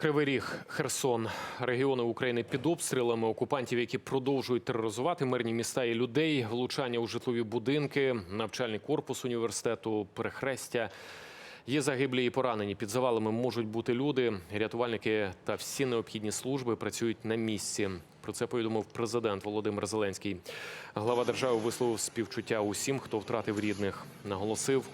Кривий Ріг, Херсон, регіони України під обстрілами окупантів, які продовжують тероризувати мирні міста і людей, влучання у житлові будинки, навчальний корпус університету, перехрестя. Є загиблі і поранені. Під завалами можуть бути люди. Рятувальники та всі необхідні служби працюють на місці. Про це повідомив президент Володимир Зеленський. Глава держави висловив співчуття усім, хто втратив рідних. Наголосив,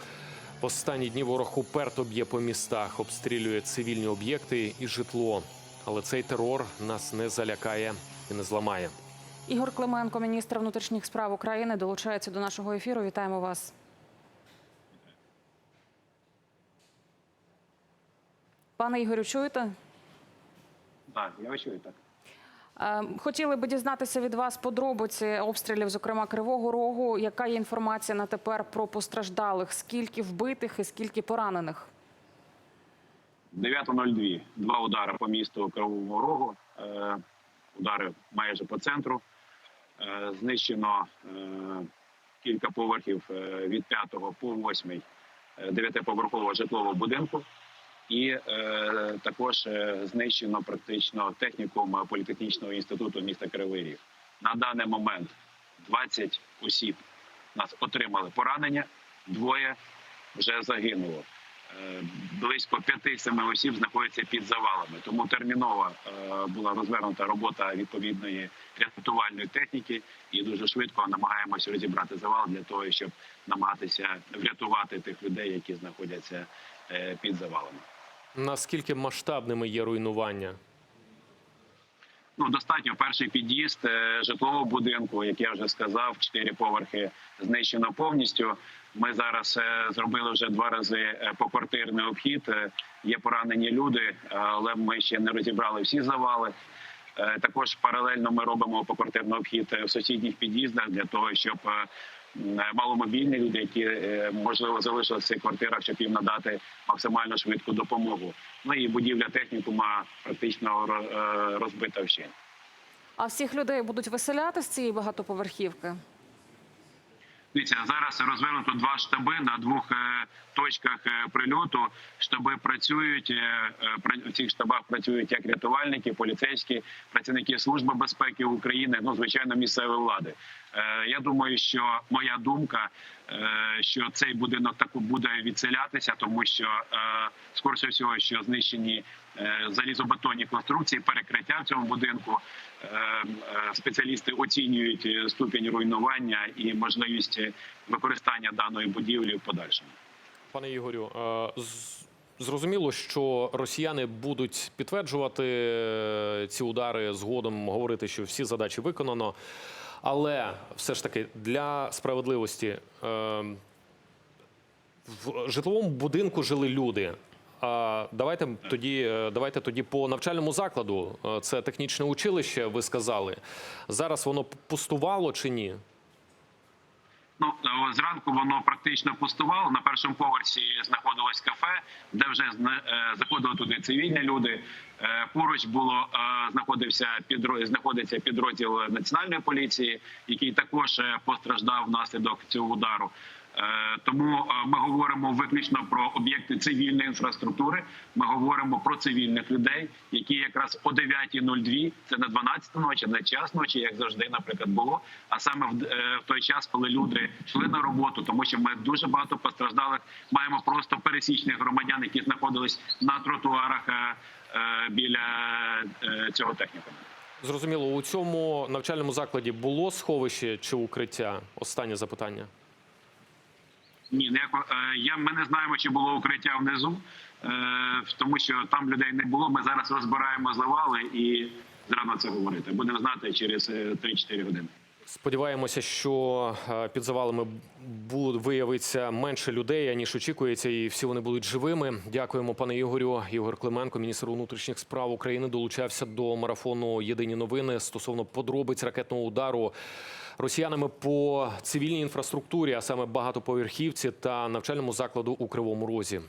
Останні дні ворог уперто б'є по містах, обстрілює цивільні об'єкти і житло. Але цей терор нас не залякає і не зламає. Ігор Клименко, міністр внутрішніх справ України, долучається до нашого ефіру. Вітаємо вас. Пане Ігорю, чуєте? Так, я вас чую так. Е, Хотіли би дізнатися від вас подробиці обстрілів, зокрема Кривого Рогу. Яка є інформація на тепер про постраждалих? Скільки вбитих і скільки поранених? 9.02. Два удари по місту Кривого Рогу. Е, удари майже по центру. Е, знищено е, кілька поверхів від 5 по 8 дев'ятиповерхового житлового будинку. І е, також е, знищено практично технікум політехнічного інституту міста Кривий Ріг. На даний момент 20 осіб нас отримали поранення, двоє вже загинуло. Е, Близько 5-7 осіб знаходяться під завалами. Тому терміново е, була розвернута робота відповідної рятувальної техніки, і дуже швидко намагаємося розібрати завал для того, щоб намагатися врятувати тих людей, які знаходяться під завалами. Наскільки масштабними є руйнування? Ну, достатньо перший під'їзд е, житлового будинку, як я вже сказав, чотири поверхи знищено повністю. Ми зараз е, зробили вже два рази е, поквартирний обхід. Є поранені люди, але ми ще не розібрали всі завали. Також паралельно ми робимо поквартирний обхід в сусідніх під'їздах для того, щоб е, м, маломобільні люди, які е, можливо залишилися в цих квартирах, щоб їм надати максимально швидку допомогу. Ну і будівля технікума практично е, розбита вщент. А всіх людей будуть виселяти з цієї багатоповерхівки? Дивіться, зараз розвернуто два штаби на двох точках прильоту. Штаби працюють в цих штабах працюють як рятувальники, поліцейські, працівники служби безпеки України. Ну звичайно, місцевої влади. Е, Я думаю, що моя думка, е, що цей будинок таку буде відселятися, тому що е, скоріше всього, що знищені залізобетонні конструкції, перекриття в цьому будинку. Спеціалісти оцінюють ступінь руйнування і можливість використання даної будівлі в подальшому. Пане Ігорю, зрозуміло, що росіяни будуть підтверджувати ці удари згодом, говорити, що всі задачі виконано. Але все ж таки для справедливості е, в житловому будинку жили люди. А давайте тоді, е, давайте тоді по навчальному закладу. Е, Це технічне училище. Ви сказали. Зараз воно пустувало чи ні? Ну е, зранку воно практично пустувало. На першому поверсі знаходилось кафе, де вже е, заходили туди цивільні люди. Е, Поруч було знаходився підро- знаходиться підрозділ національної поліції, який також постраждав внаслідок цього удару. Е, Тому е, ми говоримо виключно про об'єкти цивільної інфраструктури. Ми говоримо про цивільних людей, які якраз о 9.02, це не 12 ночі, не час ночі, як завжди, наприклад, було. А саме в, е, той час, коли люди йшли на роботу, тому що ми дуже багато постраждалих маємо просто пересічних громадян, які знаходились на тротуарах біля цього технікуму. Зрозуміло, у цьому навчальному закладі було сховище чи укриття? Останнє запитання. Ні, ніякого е, я ми не знаємо, чи було укриття внизу, е, тому що там людей не було. Ми зараз розбираємо завали і зрано це говорити. Будемо знати через е, 3-4 години. Сподіваємося, що е, під завалами виявиться менше людей, ніж очікується, і всі вони будуть живими. Дякуємо, пане Ігорю. Ігор Клименко, міністр внутрішніх справ України, долучався до марафону Єдині новини стосовно подробиць ракетного удару росіянами по цивільній інфраструктурі, а саме багатоповерхівці та навчальному закладу у Кривому Розі.